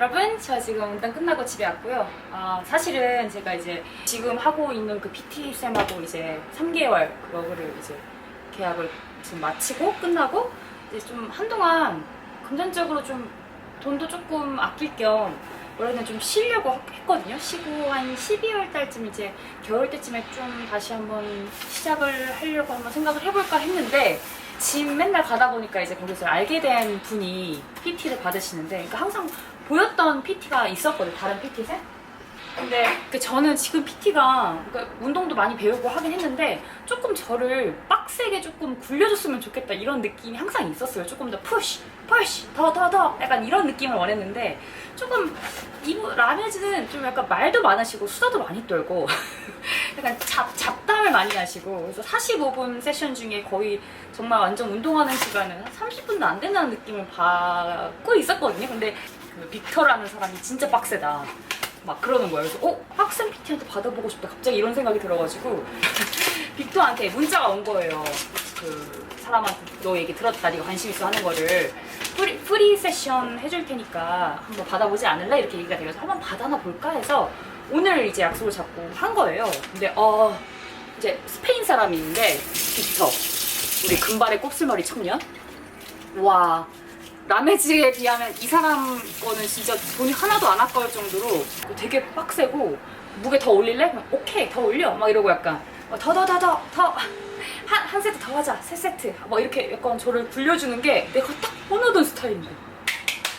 여러분, 저 지금 운동 끝나고 집에 왔고요. 아, 사실은 제가 이제 지금 하고 있는 그 PT 쌤하고 이제 3개월 그거를 이제 계약을 지금 마치고 끝나고 이제 좀 한동안 금전적으로 좀 돈도 조금 아낄 겸 원래는 좀 쉬려고 하- 했거든요. 쉬고 한 12월 달쯤 이제 겨울 때쯤에 좀 다시 한번 시작을 하려고 한번 생각을 해볼까 했는데 지금 맨날 가다 보니까 이제 거기서 알게 된 분이 PT를 받으시는데 그러니까 항상 보였던 PT가 있었거든요. 다른 PT 쌤? 근데 그 저는 지금 PT가 그러니까 운동도 많이 배우고 하긴 했는데 조금 저를 빡세게 조금 굴려줬으면 좋겠다 이런 느낌이 항상 있었어요. 조금 더 푸시, 푸시, 더, 더, 더 약간 이런 느낌을 원했는데 조금 이분 라메즈는 좀 약간 말도 많으시고 수다도 많이 떨고 약간 잡, 잡담을 많이 하시고 그래서 45분 세션 중에 거의 정말 완전 운동하는 시간은 한 30분도 안 된다는 느낌을 받고 있었거든요. 근데 그 빅터라는 사람이 진짜 빡세다. 막 그러는 거예요. 그래서 어? 학생 PT한테 받아보고 싶다. 갑자기 이런 생각이 들어가지고 빅터한테 문자가 온 거예요. 그 사람한테 너 얘기 들었다. 네가 관심 있어 하는 거를 프리, 프리 세션 해줄 테니까 한번 받아보지 않을래? 이렇게 얘기가 돼서 한번 받아나 볼까 해서 오늘 이제 약속을 잡고 한 거예요. 근데 어 이제 스페인 사람이 있는데 빅터 우리 금발의 곱슬머리 청년 와 라메즈에 비하면 이 사람 거는 진짜 돈이 하나도 안 아까울 정도로 되게 빡세고 무게 더 올릴래? 오케이 더 올려. 막 이러고 약간 더 더 더 더더한 한 세트 더 하자. 세 세트. 막 이렇게 약간 저를 굴려주는 게 내가 딱 원하던 스타일인데.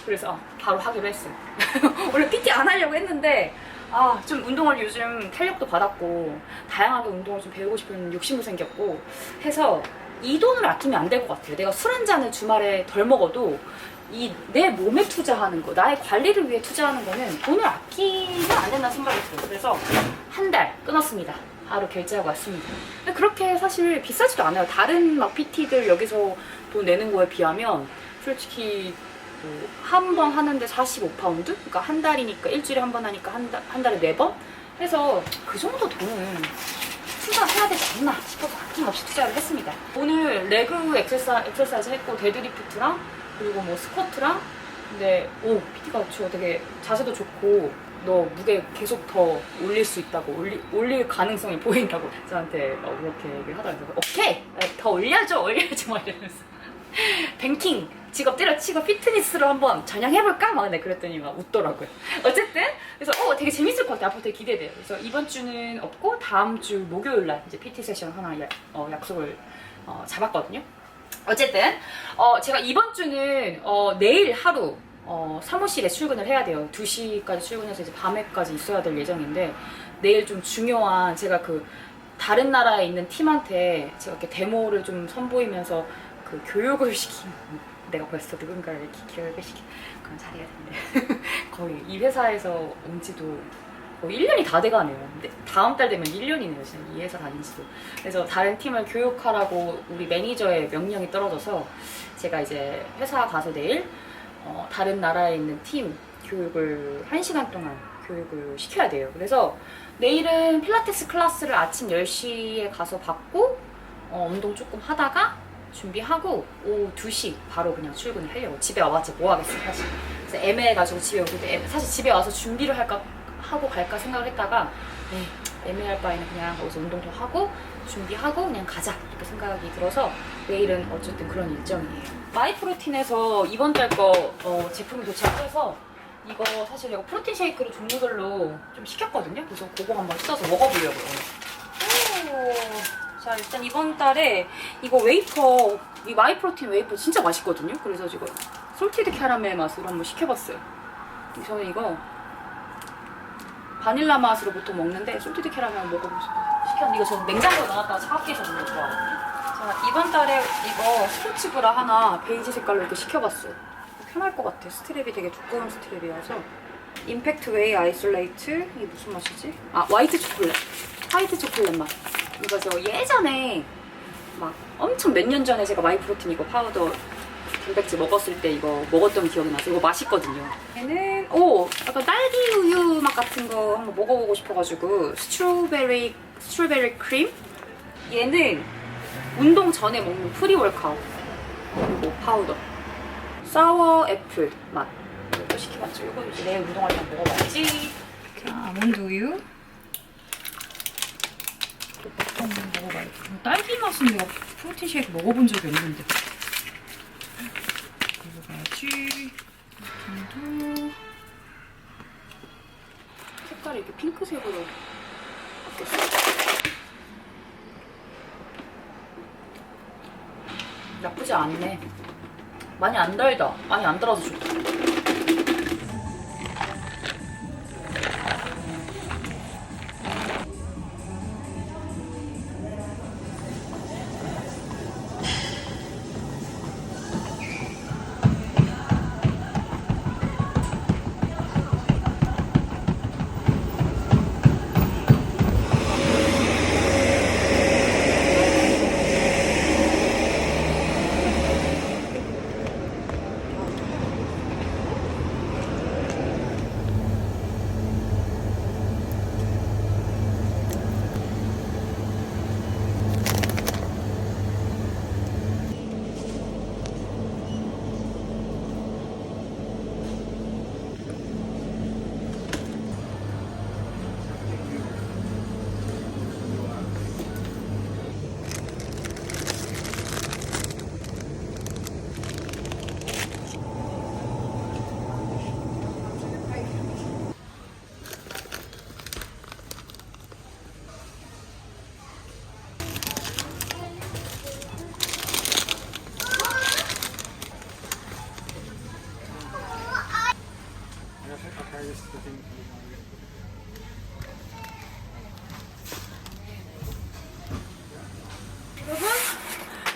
그래서 어, 바로 하기로 했어요. 원래 PT 안 하려고 했는데 아 좀 운동을 요즘 탄력도 받았고 다양하게 운동을 좀 배우고 싶은 욕심도 생겼고 해서 이 돈을 아끼면 안 될 것 같아요. 내가 술 한 잔을 주말에 덜 먹어도 이 내 몸에 투자하는 거, 나의 관리를 위해 투자하는 거는 돈을 아끼면 안 된다는 생각이 들어요. 그래서 한 달 끊었습니다. 바로 결제하고 왔습니다. 근데 그렇게 사실 비싸지도 않아요. 다른 막 PT들 여기서 돈 내는 거에 비하면 솔직히 뭐 한번 하는데 45파운드? 그러니까 한 달이니까 일주일에 한 번 하니까 한, 달, 한 달에 네 번? 해서 그 정도 돈은 투자해야 되지 않나 싶어서 아낌없이 투자를 했습니다. 오늘 레그 엑서사, 엑서사이즈 했고 데드리프트랑 그리고 뭐 스쿼트랑 근데 오 PT가 저 되게 자세도 좋고 너 무게 계속 더 올릴 수 있다고 올리, 올릴 가능성이 보인다고 저한테 막 그렇게 얘기를 하더라고요. 오케이 더 올려줘 올려줘 막 이러면서 뱅킹 직업 때려치고 피트니스로 한번 전향해볼까? 막 근데 그랬더니 막 웃더라고요. 어쨌든 그래서 어 되게 재밌을 것 같아요. 앞으로 되게 기대돼요. 그래서 이번 주는 없고 다음 주 목요일 날 이제 PT 세션 하나 야- 어, 약속을 어, 잡았거든요. 어쨌든 어, 제가 이번 주는 어, 내일 하루 어, 사무실에 출근을 해야 돼요. 2시까지 출근해서 이제 밤에까지 있어야 될 예정인데 내일 좀 중요한 제가 그 다른 나라에 있는 팀한테 제가 이렇게 데모를 좀 선보이면서 그 교육을 시킨 내가 벌써 누군가를 이렇게 교육을 시킨 그런 자리가 됐네. 거의 이 회사에서 온 지도 거의 1년이 다 돼가네요. 근데 다음 달 되면 1년이네요. 지금 이 회사 다닌 지도. 그래서 다른 팀을 교육하라고 우리 매니저의 명령이 떨어져서 제가 이제 회사 가서 내일 어, 다른 나라에 있는 팀 교육을 1시간 동안 교육을 시켜야 돼요. 그래서 내일은 필라테스 클래스를 아침 10시에 가서 받고 어, 운동 조금 하다가 준비하고 오후 2시 바로 그냥 출근을 하려고 집에 와봤자 뭐 하겠어 사실. 그래서 애매해가지고 집에 오는데 사실 집에 와서 준비를 할까 하고 갈까 생각을 했다가 에이, 애매할 바에는 그냥 거기서 운동도 하고 준비하고 그냥 가자 이렇게 생각이 들어서 내일은 어쨌든 그런 일정이에요. 마이프로틴에서 이번 달거 어, 제품이 도착해서 이거 사실 이거 프로틴 쉐이크를 종류별로 좀 시켰거든요. 그래서 그거 한번 써서 먹어보려고요. 오. 자 일단 이번 달에 이거 웨이퍼 이 마이프로틴 웨이퍼 진짜 맛있거든요? 그래서 지금 솔티드 캐러멜 맛으로 한번 시켜봤어요. 저는 이거 바닐라 맛으로 보통 먹는데 솔티드 캐러멜 먹어보고 싶어요. 시켰는데 이거 저는 냉장고에 넣어놨다가 차갑게 해서 먹는 거 좋아하거든요 자 이번 달에 이거 스포츠 브라 하나 베이지 색깔로 이렇게 시켜봤어요. 편할 것 같아 스트랩이 되게 두꺼운 스트랩이어서. 임팩트 웨이 아이솔레이트? 이게 무슨 맛이지? 아 화이트 초콜릿. 화이트 초콜릿 맛 이거 저 예전에 막 엄청 몇 년 전에 제가 마이프로틴 이거 파우더 단백질 먹었을 때 이거 먹었던 기억이 나서 이거 맛있거든요. 얘는 오 약간 딸기 우유 맛 같은 거 한번 먹어보고 싶어가지고 스트로베리 스트로베리 크림 얘는 운동 전에 먹는 프리 월카ut 그리고 파우더 사워 애플 맛 이거 시켜봤죠. 이거 이제 내일 운동할 때 먹어봐야지. 자, 아몬드 우유. 한번 먹어봐야지. 딸기 맛은 내가 프로틴 쉐이크 먹어본 적이 없는데. 먹어봐야지. 정도. 색깔이 이렇게 핑크색으로 바뀌었어. 나쁘지 않네. 많이 안 달다. 많이 안 달아서 좋다.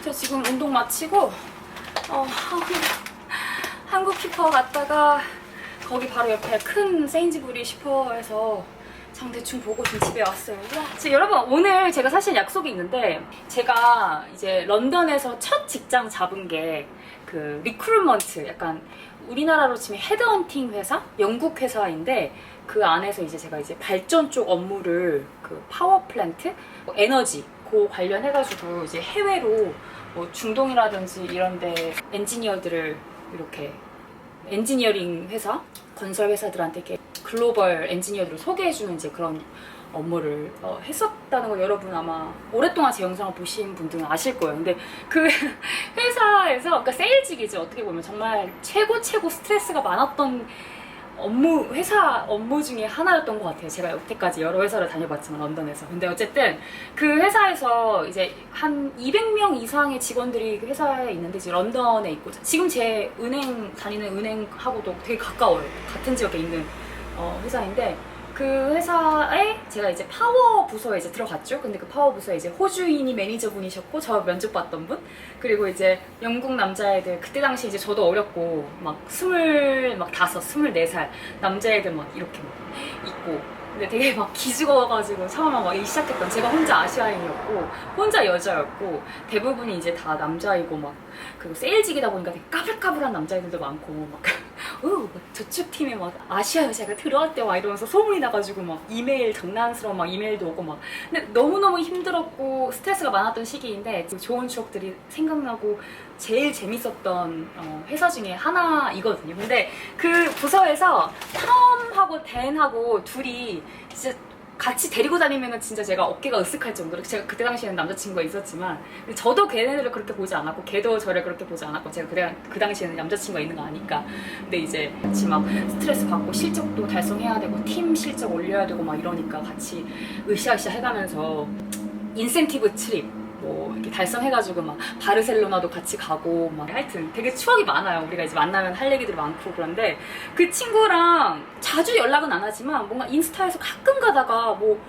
저 지금 운동 마치고 어, 한국, 한국 슈퍼 갔다가 거기 바로 옆에 큰 세인즈부리 슈퍼에서 장 대충 보고 지금 집에 왔어요. 와, 지금 여러분 오늘 제가 사실 약속이 있는데 제가 이제 런던에서 첫 직장 잡은 게 그 리크루먼트 약간 우리나라로 치면 헤드헌팅 회사, 영국 회사인데 그 안에서 이제 제가 이제 발전 쪽 업무를 그 파워 플랜트, 뭐 에너지 그 관련해가지고 이제 해외로 뭐 중동이라든지 이런데 엔지니어들을 이렇게 엔지니어링 회사, 건설 회사들한테 이렇게 글로벌 엔지니어들을 소개해주는 이제 그런 업무를 어, 했었다는 걸 여러분 아마 오랫동안 제 영상을 보신 분들은 아실 거예요. 근데 그 회사에서, 그러니까 세일직이죠. 어떻게 보면 정말 최고 최고 스트레스가 많았던 업무 회사 업무 중에 하나였던 것 같아요. 제가 여태까지 여러 회사를 다녀봤지만 런던에서. 근데 어쨌든 그 회사에서 이제 한 200명 이상의 직원들이 그 회사에 있는데 이제 런던에 있고 지금 제 은행 다니는 은행하고도 되게 가까워요. 같은 지역에 있는 어, 회사인데 그 회사에 제가 이제 파워 부서에 이제 들어갔죠. 근데 그 파워 부서에 이제 호주인이 매니저분이셨고 저 면접 봤던 분 그리고 이제 영국 남자애들 그때 당시 이제 저도 어렸고 막 스물 막 다섯 스물네 살 남자애들 막 이렇게 막 있고 근데 되게 막 기죽어가지고 처음에 막 시작했던 제가 혼자 아시아인이었고 혼자 여자였고 대부분이 이제 다 남자이고 막 그리고 세일직이다 보니까 되게 까불까불한 남자애들도 많고 막 어, 막 저쪽 팀에 막 아시아 여자가 들어왔대 막 이러면서 소문이 나가지고 막 이메일 장난스러운 막 이메일도 오고 막 근데 너무너무 힘들었고 스트레스가 많았던 시기인데 그 좋은 추억들이 생각나고 제일 재밌었던 어, 회사 중에 하나이거든요. 근데 그 부서에서 텀하고 댄하고 둘이 진짜 같이 데리고 다니면은 진짜 제가 어깨가 으쓱할 정도로 제가 그때 당시에는 남자친구가 있었지만 저도 걔네들을 그렇게 보지 않았고 걔도 저를 그렇게 보지 않았고 제가 그때 그 당시에는 남자친구가 있는 거 아니까 근데 이제 같이 막 스트레스 받고 실적도 달성해야 되고 팀 실적 올려야 되고 막 이러니까 같이 으쌰으쌰 해가면서 인센티브 트립 뭐 이렇게 달성해가지고 막 바르셀로나도 같이 가고 막 하여튼 되게 추억이 많아요. 우리가 이제 만나면 할 얘기들이 많고 그런데 그 친구랑 자주 연락은 안 하지만 뭔가 인스타에서 가끔 가다가 뭐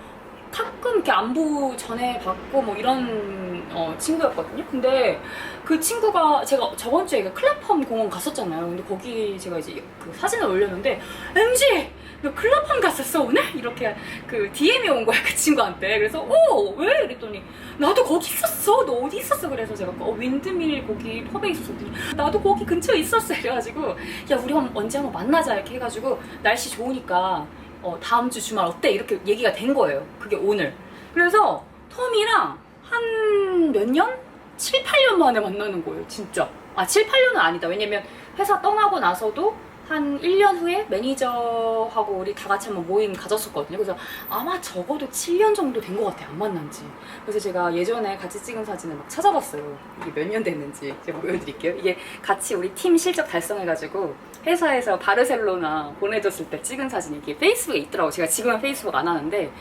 가끔 이렇게 안부 전해 받고 뭐 이런 어, 친구였거든요. 근데 그 친구가 제가 저번 주에 그 클래펌 공원 갔었잖아요. 근데 거기 제가 이제 그 사진을 올렸는데 MG 너 클럽함 갔었어 오늘? 이렇게 그 DM이 온 거야 그 친구한테 그래서 어 왜? 그랬더니 나도 거기 있었어 너 어디 있었어? 그래서 제가 어 윈드밀 거기 펍에 있었어 그랬더니 나도 거기 근처에 있었어 이래가지고 야 우리 언제 한번 만나자 이렇게 해가지고 날씨 좋으니까 어 다음 주 주말 어때? 이렇게 얘기가 된 거예요 그게 오늘 그래서 톰이랑 한 몇 년? 7, 8년 만에 만나는 거예요 진짜 아 7, 8년은 아니다 왜냐면 회사 떠나고 나서도 한 1년 후에 매니저하고 우리 다 같이 한번 모임 가졌었거든요. 그래서 아마 적어도 7년 정도 된 것 같아요. 안 만난 지. 그래서 제가 예전에 같이 찍은 사진을 막 찾아봤어요. 이게 몇 년 됐는지 제가 보여드릴게요. 이게 같이 우리 팀 실적 달성해가지고 회사에서 바르셀로나 보내줬을 때 찍은 사진이 이게 페이스북에 있더라고. 제가 지금은 페이스북 안 하는데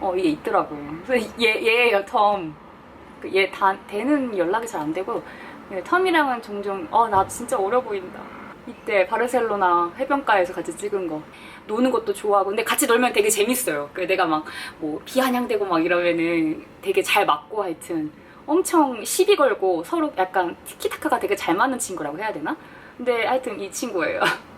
어 이게 있더라고요. 그래서 얘 얘예요 텀. 그얘다 대는 연락이 잘 안 되고 네, 텀이랑은 종종 어 나 진짜 어려 보인다. 이때 바르셀로나 해변가에서 같이 찍은 거 노는 것도 좋아하고 근데 같이 놀면 되게 재밌어요. 그 내가 막 뭐 비아냥대고 막 이러면은 되게 잘 맞고 하여튼 엄청 시비 걸고 서로 약간 티키타카가 되게 잘 맞는 친구라고 해야 되나? 근데 하여튼 이 친구예요.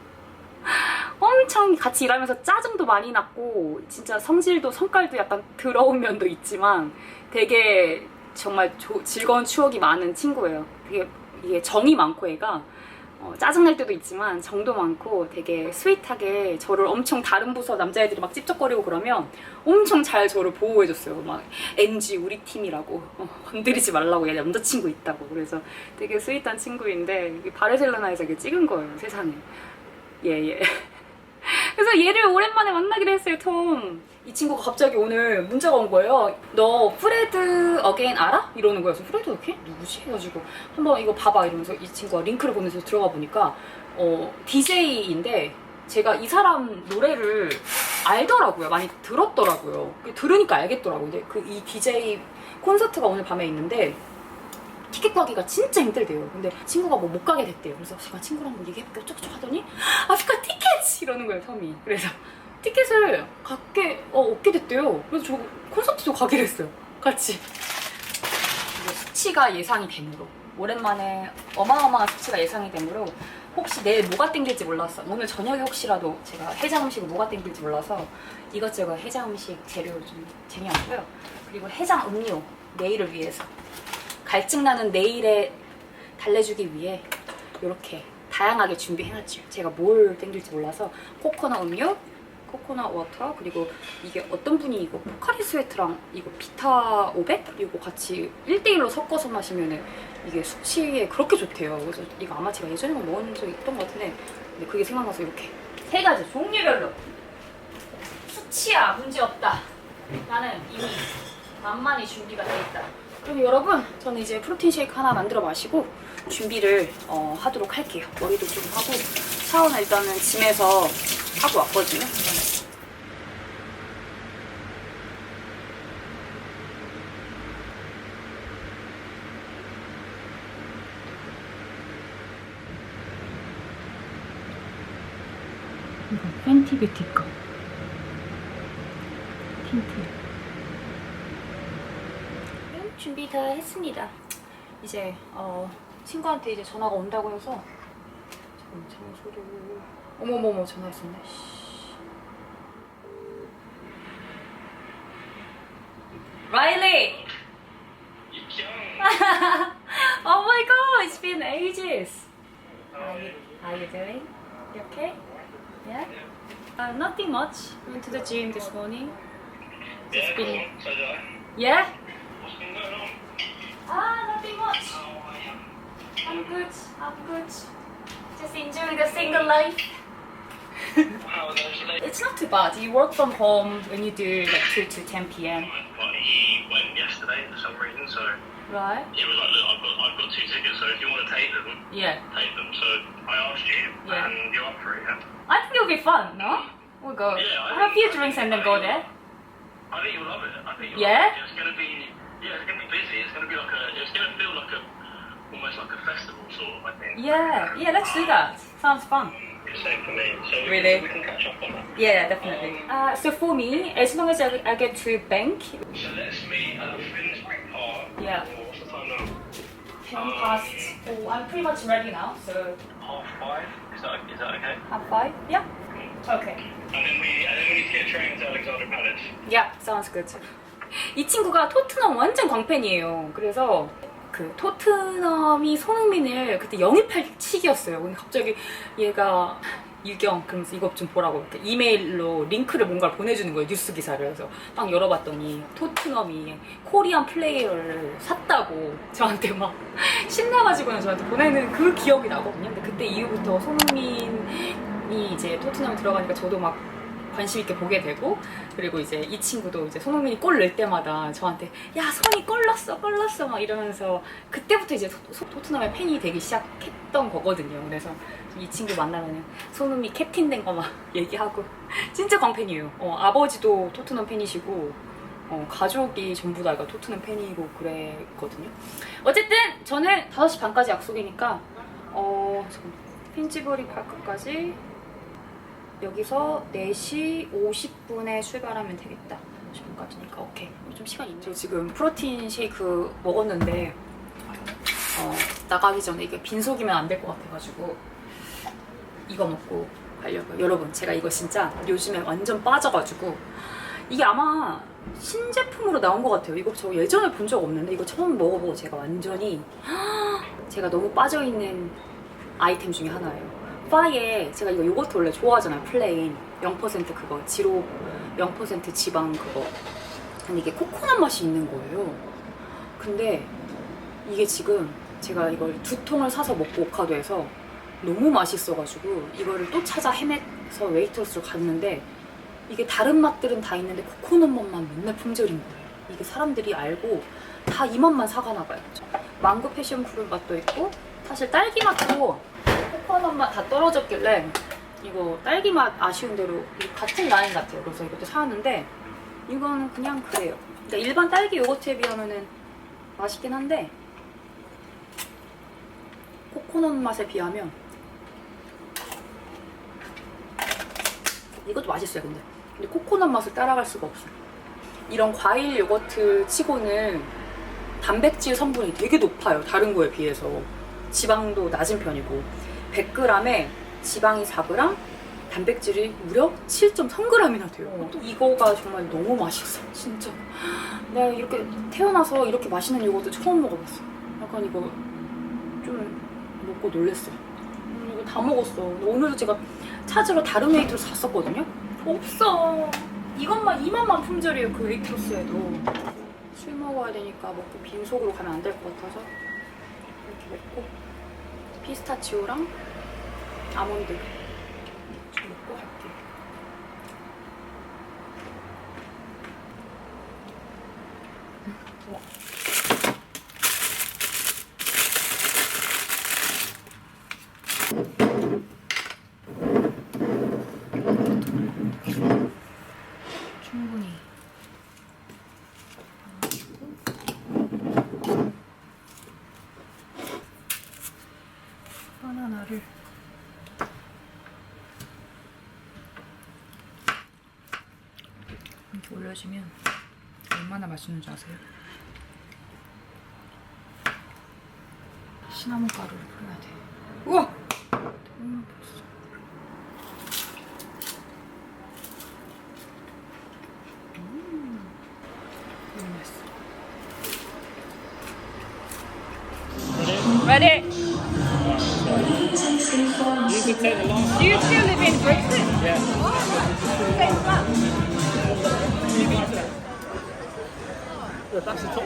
엄청 같이 일하면서 짜증도 많이 났고 진짜 성질도 성깔도 약간 더러운 면도 있지만 되게 정말 조- 즐거운 추억이 많은 친구예요. 되게 이게 정이 많고 애가 어, 짜증날 때도 있지만 정도 많고 되게 스윗하게 저를 엄청 다른 부서 남자애들이 막 찝쩍거리고 그러면 엄청 잘 저를 보호해줬어요. 막 NG 우리 팀이라고. 어, 건드리지 말라고. 얘 남자친구 있다고. 그래서 되게 스윗한 친구인데 바르셀로나에서 이게 찍은 거예요 세상에. 예예. 그래서 얘를 오랜만에 만나기로 했어요 톰. 이 친구가 갑자기 오늘 문자가 온 거예요. 너 프레드 어게인 알아? 이러는 거예요. 그래서 프레드 어게인? 누구지? 해가지고 한번 이거 봐봐 이러면서 이 친구가 링크를 보내서 들어가 보니까 어 DJ인데 제가 이 사람 노래를 알더라고요. 많이 들었더라고요. 들으니까 알겠더라고요. 근데 그 이 DJ 콘서트가 오늘 밤에 있는데 티켓 구하기가 진짜 힘들대요. 근데 친구가 뭐 못 가게 됐대요. 그래서 제가 친구랑 뭐 얘기해볼게 어쩌고저쩌고 하더니 아프리카 티켓! 이러는 거예요, 텀이. 그래서 티켓을 갖게, 어, 얻게 됐대요. 그래서 저 콘서트도 가기로 했어요. 같이. 수치가 예상이 되므로. 오랜만에 어마어마한 수치가 예상이 되므로 혹시 내일 뭐가 땡길지 몰랐어. 오늘 저녁에 혹시라도 제가 해장 음식이 뭐가 땡길지 몰라서 이것저것 해장 음식 재료 좀 쟁여왔고요. 그리고 해장 음료 내일을 위해서 갈증나는 내일에 달래주기 위해 이렇게 다양하게 준비해놨죠. 제가 뭘 땡길지 몰라서 코코넛 음료, 코코넛 워터 그리고 이게 어떤 분이 이거 포카리 스웨트랑 이거 비타 500 그리고 같이 1대1로 섞어서 마시면은 이게 숙취에 그렇게 좋대요. 그래서 이거 아마 제가 예전에 먹은 적 있던 것 같은데 근데 그게 생각나서 이렇게 세 가지 종류별로 수치야 문제 없다. 나는 이미 만만히 준비가 돼 있다. 그럼 여러분, 저는 이제 프로틴 쉐이크 하나 만들어 마시고 준비를 어, 하도록 할게요. 머리도 좀 하고 샤워는 일단은 짐에서 하고 왔거든요. 이거 팬티 뷰티 거. 틴트. 준비 다 했습니다. 이제 어, 친구한테 이제 전화가 온다고 해서 잠깐 장소를 어머머머 전화 왔었네. 씨. Riley! oh my god, it's been ages. How you, how you doing? You okay? Yeah? Uh, nothing much. Went to the gym this morning. Just been... So did I. Yeah? What's been going on? Ah, nothing much. I'm good. I'm good. Just enjoying the single life. It's not too bad. You work from home when you do like 2 to 10 p.m. But he went yesterday for some reason, so Right? he was like, look, I've got, I've got two tickets, so if you want to take them, Yeah. take them. So I asked you, Yeah. and you're up for it, yeah? I think it'll be fun, no? Oh, we'll go. Yeah, I have a few drinks and then go there. I think you'll love it. I think you'll Yeah? love it. It's gonna be, yeah, it's gonna be busy. It's gonna be like a, it's gonna feel like a, almost like a festival sort of. I think. Yeah. Yeah, let's do that. Sounds fun. It's same for me. So we, Really? we can catch up on that. Yeah, definitely. Uh, so for me, as long as I, I get to bank, So let's meet at Finsbury Park. Yeah. Or What's the time now? 10 past. Oh, I'm pretty much ready now. So Half five. Is that is that okay? half five. Yeah. Okay. And then we and then we need to get a train to Alexander Palace. Yeah, sounds good. 이 친구가 토트넘 완전 광팬이에요. 그래서 그 토트넘이 손흥민을 그때 영입할 시기였어요. 근데 갑자기 얘가 유경 그러면서 이것 좀 보라고 이렇게 이메일로 링크를 뭔가를 보내주는 거예요 뉴스 기사를 그래서 딱 열어봤더니 토트넘이 코리안 플레이어를 샀다고 저한테 막 신나가지고는 저한테 보내는 그 기억이 나거든요 근데 그때 이후부터 손흥민 손흥민이 이제 토트넘 들어가니까 저도 막 관심 있게 보게 되고 그리고 이제 이 친구도 이제 손흥민이 골 낼 때마다 저한테 야 손이 골 넣었어 골 넣었어 막 이러면서 그때부터 이제 토- 토트넘의 팬이 되기 시작했던 거거든요. 그래서 이 친구 만나면 손흥민 캡틴 된 거 막 얘기하고 진짜 광팬이에요. 어, 아버지도 토트넘 팬이시고 어, 가족이 전부 다 이거 토트넘 팬이고 그랬거든요. 어쨌든 저는 5시 반까지 약속이니까 어, 핀치버리 파크까지 여기서 4시 50분에 출발하면 되겠다. 50분까지니까 오케이. 좀 시간이 있네. 저 지금 프로틴 쉐이크 먹었는데 어, 나가기 전에 이게 빈속이면 안 될 것 같아가지고 이거 먹고 가려고요. 여러분 제가 이거 진짜 요즘에 완전 빠져가지고 이게 아마 신제품으로 나온 것 같아요. 이거 저 예전에 본 적 없는데 이거 처음 먹어보고 제가 완전히 제가 너무 빠져있는 아이템 중에 하나예요. 파에 제가 이거 요거트 원래 좋아하잖아요. 플레인 0% 그거 지로 0% 지방 그거. 근데 이게 코코넛 맛이 있는 거예요. 근데 이게 지금 제가 이걸 두 통을 사서 먹고 오카도에서 너무 맛있어가지고 이거를 또 찾아 헤매서 웨이터스로 갔는데 이게 다른 맛들은 다 있는데 코코넛 맛만 맨날 품절인 거예요. 이게 사람들이 알고 다 이 맛만 사가나 봐요. 망고 패션 프루 맛도 있고 사실 딸기 맛도 코코넛 맛다 떨어졌길래 이거 딸기 맛 아쉬운 대로 같은 라인 같아요. 그래서 이것도 사왔는데 이거는 그냥 그래요. 그러니까 일반 딸기 요거트에 비하면은 맛있긴 한데 코코넛 맛에 비하면 이것도 맛있어요. 근데 근데 코코넛 맛을 따라갈 수가 없어요. 이런 과일 요거트 치고는 단백질 성분이 되게 높아요. 다른 거에 비해서. 지방도 낮은 편이고 100g에 지방이 4g, 단백질이 무려 7.3g이나 돼요. 또 이거가 정말 너무 맛있어. 진짜. 내가 이렇게 태어나서 이렇게 맛있는 요거트 처음 먹어봤어. 약간 이거 좀 먹고 놀랬어. 음, 이거 다 먹었어. 오늘도 제가 찾으러 다른 웨이트로 샀었거든요. 없어. 이것만 이만만 품절이에요. 그 웨이트로스에도. 술 먹어야 되니까 먹고 빈속으로 가면 안 될 것 같아서 이렇게 먹고 피스타치오랑 아몬드 좀 먹고 갈게요. 우와. 충분히 바나나를 올려주면 얼마나 맛있는 줄 아세요? 시나몬 가루를 뿌려야 돼. 우와! 음, 벌써. 음, 너무 맛있어. Ready?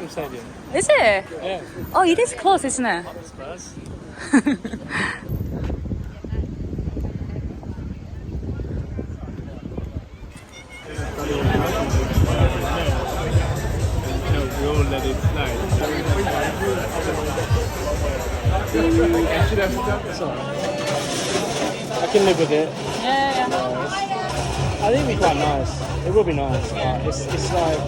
Birmingham Stadium. Is it? Yeah. Oh, it is close, isn't it? I can live with it. yeah. yeah. I think it'd be quite nice. It will be nice, but it's, it's like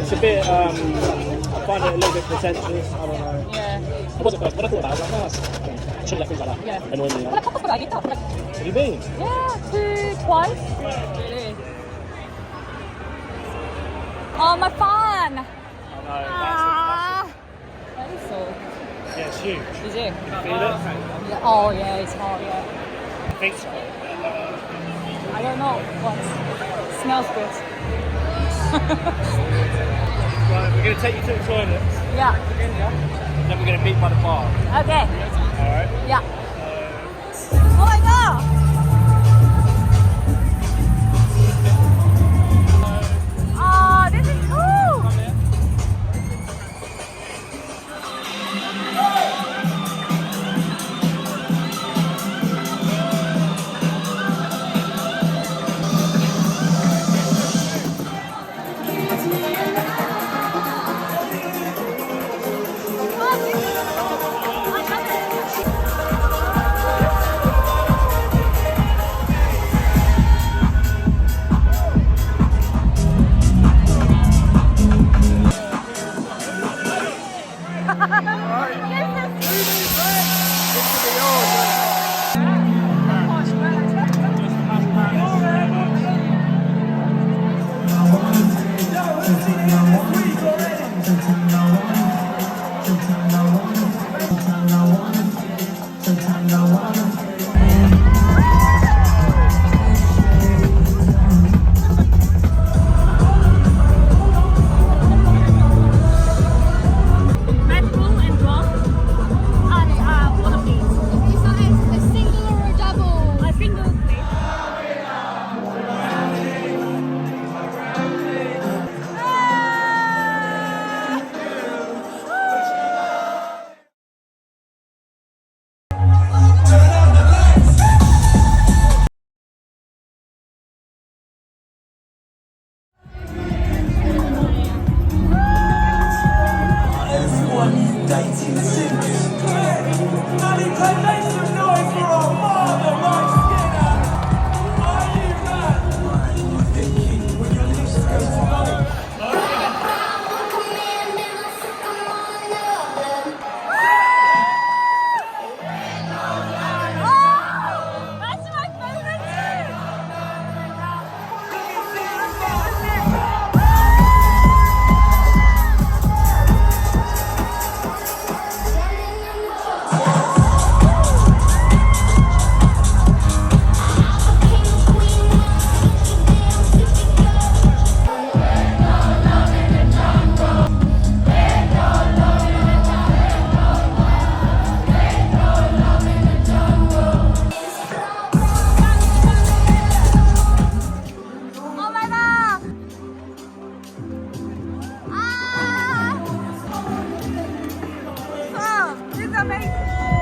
it's a bit. Um, I find it a little bit pretentious. I don't know. yeah. It wasn't first. When I thought about it, I was like, oh, I should have left things like that. Yeah. Annoying me. Like, have you been? Yeah, two, twice. Really? Oh, my phone! I know. Ah. That is so. That's, yeah, it's huge. Is it? You feel it? Yeah. Oh, yeah, it's hot, yeah. I think so. I don't know what. Smells good. Right, we're going to take you to the toilets, Yeah. then we're going to meet by the bar. Okay. Alright? Yeah. Oh my god! coming.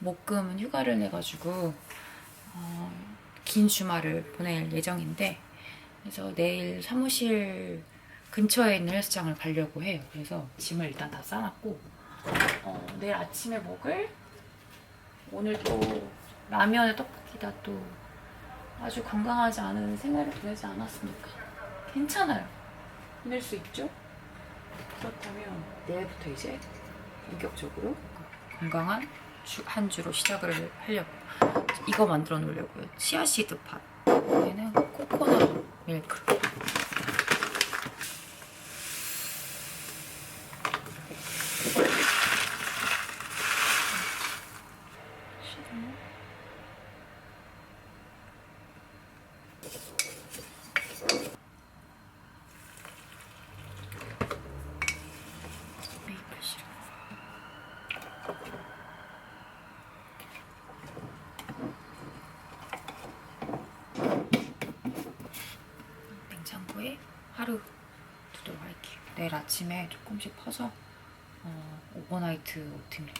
목금은 휴가를 내가지고 어, 긴 주말을 보낼 예정인데 그래서 내일 사무실 근처에 있는 헬스장을 가려고 해요. 그래서 짐을 일단 다 싸놨고 어, 내일 아침에 먹을 오늘 또 라면에 떡볶이다 또 아주 건강하지 않은 생활을 보내지 않았습니까? 괜찮아요. 보낼 수 있죠? 그렇다면 내일부터 이제 본격적으로 건강한 주, 한 주로 시작을 하려고 이거 만들어 놓으려고요. 치아시드 팥. 얘는 코코넛 밀크. 메이플 시럽. 냉장고에 하루 두도록 할게요. 내일 아침에 조금씩 퍼서 어, 오버나이트 오트밀